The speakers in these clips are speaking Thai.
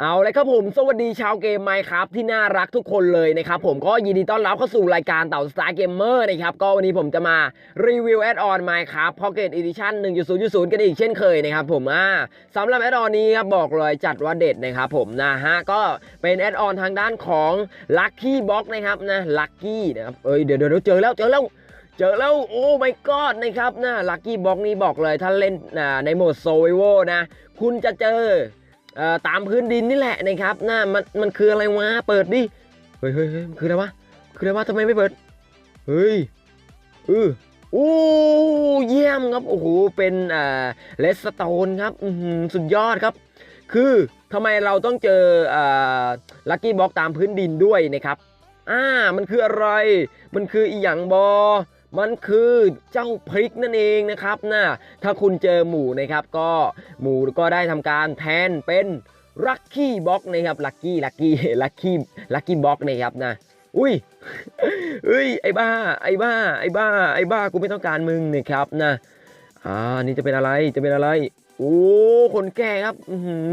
เอาเลยครับผมสวัสดีชาวเกมไมค์ครับที่น่ารักทุกคนเลยนะครับผมก็ยินดีต้อนรับเข้าสู่รายการเต่าสตาร์เกมเมอร์นะครับก็วันนี้ผมจะมารีวิวแอดออนไมค์ครับ Pocket Edition 1.0.0 กันอีกเช่นเคยนะครับผมอ่าสำหรับแอดออนนี้ครับบอกเลยจัดว่าเด็ดนะครับผมนะฮะก็เป็นแอดออนทางด้านของ Lucky Box นะครับนะ Lucky นะครับเอ้ยเดี๋ยวเดี๋ยวเจอแล้วเจอแล้ว เจอแล้วโอ้ my god นะครับนะลัคกี้บ็อกนี่บอกเลยถ้าเล่นในโหมดโซเวนะ คุณจะเจอตามพื้นดินนี่แหละนะครับนะมันมันคืออะไรวะเปิดดิเฮ้ยเฮ้ยคืออะไรวะคืออะไรวะทำไมไม่เปิดเฮ้ยเออโอ้เยี่ยมครับโอ้โหเป็นอ่าเลสโตนครับสุดยอดครับ คือทำไมเราต้องเจออ่าลัคกี้บ็อกตามพื้นดินด้วยนะครับอ่ามันคืออะไร มันคืออีหยังบอ มันคือเจ้าพริกนั่นเองนะครับนะถ้าคุณเจอหมูนะครับก็หมูก็ได้ทำการแทนเป็นลัคกี้บ็อกนะครับลัคกี้ลัคกี้ลัคกี้ลัคกี้บ็อกนะครับนะอุ้ยเอ้ยไอ้บ้าไอ้บ้าไอ้บ้าไอ้บ้ากูไม่ต้องการมึงนะครับนะอ่านี่จะเป็นอะไรจะเป็นอะไรโอ้คนแก่ครับ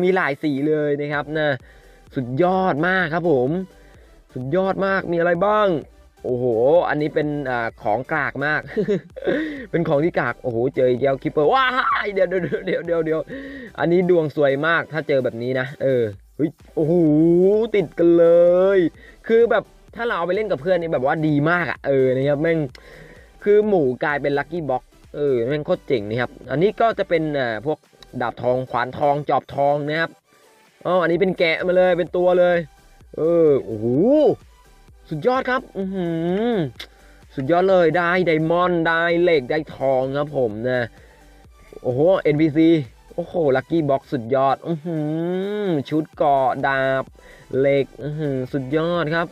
มีหลายสีเลยนะครับนะสุดยอดมากครับผม สุดยอดมากมีอะไรบ้าง โอ้โห อันนี้เป็นอของกากมาก เป็นของที่กาก โอ้โห เจออีกแล้วคิปเปอร์ ว้าเดี๋ยวเดี๋ยวเดี๋ยวเดี๋ยวเดี๋ยว อันนี้ดวงสวยมาก ถ้าเจอแบบนี้นะ เออเฮ้ยโอ้โห ติดกันเลย คือแบบถ้าเราเอาไปเล่นกับเพื่อนนี่แบบว่าดีมากอะเออ นะครับ แม่ง คือหมูกลายเป็นลัคกี้บ็อกเออ แม่งโคตรเจ๋งนะครับ อันนี้ก็จะเป็นอ่าพวกดาบทอง ขวานทอง จอบทองนะครับ อ๋อ อันนี้เป็นแกะมาเลย เป็นตัวเลย เออ โอ้โห สุดยอดครับ อือหือสุดยอดเลยได้ไดมอนด์ได้เหล็กได้ทองครับผมนะโอ้โห NPC โอ้โห ลัคกี้บ็อกสุดยอดอือหือชุดเกาะดาบ เหล็กอือหือสุดยอดครับ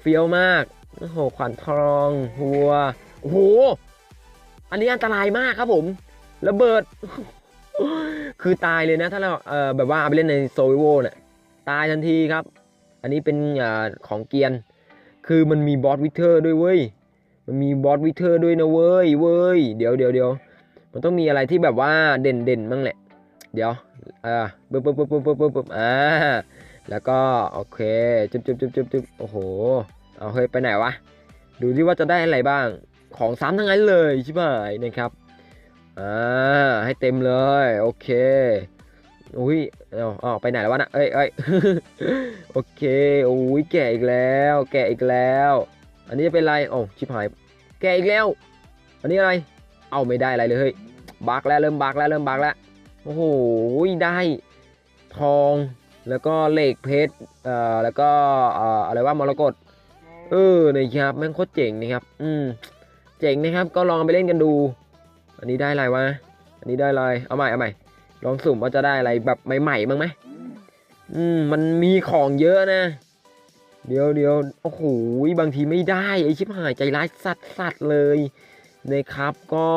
เฟี้ยวมาก โอ้โห ขวัญทอง หัว โอ้โห อันนี้อันตรายมากครับผม ระเบิด คือตายเลยนะ ถ้าเรา เอ่อ แบบว่าเอาไปเล่นในโซลิโวเนี่ย ตายทันทีครับ อันนี้เป็นอของเกียน คือมันมีบอสวิเทอร์ด้วยเว้ย มันมีบอสวิเทอร์ด้วยนะเว้ยเว้ย เดี๋ยวเดี๋ยวเดี๋ยวมันต้องมีอะไรที่แบบว่าเด่นเด่นบ้างแหละ เดี๋ยว อ่าปึ๊บปึ๊บปึ๊บปึ๊บปึ๊บปึ๊บปึ๊บอ่า แล้วก็โอเค จุ๊บจุ๊บจุ๊บจุ๊บจุ๊บโอ้โห เอาเฮ้ยไปไหนวะ ดูที่ว่าจะได้อะไรบ้าง ของซ้ำทั้งนั้นเลยใช่ไหมนะครับ อ่า ให้เต็มเลย โอเค อุ้ยเอาเอาไปไหนแล้ววะนะเอ้ยเอ้ยโอเคโอ้ยแกะอีกแล้ว แกะอีกแล้ว อันนี้จะเป็นอะไรโอ้ชิบหาย แกะอีกแล้ว อันนี้อะไร เอาไม่ได้อะไรเลยเฮ้ยบักแล้วเริ่มบักแล้วเริ่มบักแล้วโอ้โหได้ทองแล้วก็เหล็กเพชรเอ่อแล้วก็เอ่ออะไรว่ามรกตเออนะครับแม่งโคตรเจ๋งนะครับ อืมเจ๋งนะครับก็ลองไปเล่นกันดู อันนี้ได้อะไรวะอันนี้ได้อะไรเอาใหม่เอาใหม่ ลองสุ่มว่าจะได้อะไรแบบใหม่ๆบ้างไหมอืมมันมีของเยอะนะ เดี๋ยวเดี๋ยวโอ้โหบางทีไม่ได้ไอชิบหายใจร้ายสัตว์สัตว์เลยนะครับ ก็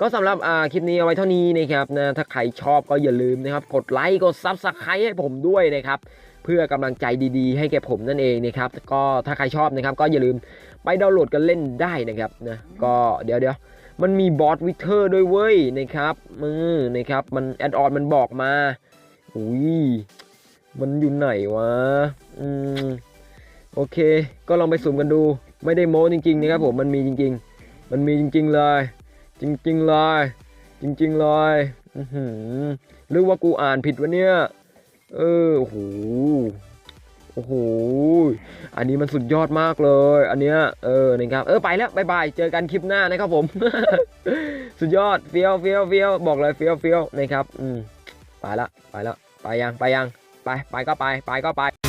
ก็สำหรับอ่าคลิปนี้เอาไว้เท่านี้นะครับนะถ้าใครชอบก็อย่าลืมนะครับ กดไลค์กดซับสไครต์ให้ผมด้วยนะครับ เพื่อกำลังใจดีๆ ให้แก่ผมนั่นเองนะครับ ก็ถ้าใครชอบนะครับ ก็อย่าลืมไปดาวน์โหลดกันเล่นได้นะครับนะก็เดี๋ยวเดี๋ยว มันมีบอสวิเทอร์ด้วยเว้ยนะครับมือนะครับ มันแอดออนมันบอกมาอุ้ยมันอยู่ไหนวะอืมโอเค ก็ลองไปสุ่มกันดู ไม่ได้โม้จริงๆนะครับผมมันมีจริง ๆ มันมีจริง ๆเลย จริง ๆ เลย จริง ๆ เลยหรือว่ากูอ่านผิดวะเนี่ย เออโอ้โห โอ้โห อันนี้มันสุดยอดมากเลย อันเนี้ย เออ นะครับ เออ ไปแล้วบายบาย เจอกันคลิปหน้านะครับผม สุดยอด เฟี้ยวเฟี้ยวเฟี้ยวบอกเลยเฟี้ยวเฟี้ยวนะครับ อืม ไปละ ไปละ ไปยัง ไปยัง ไป ไปก็ไป ไปก็ไป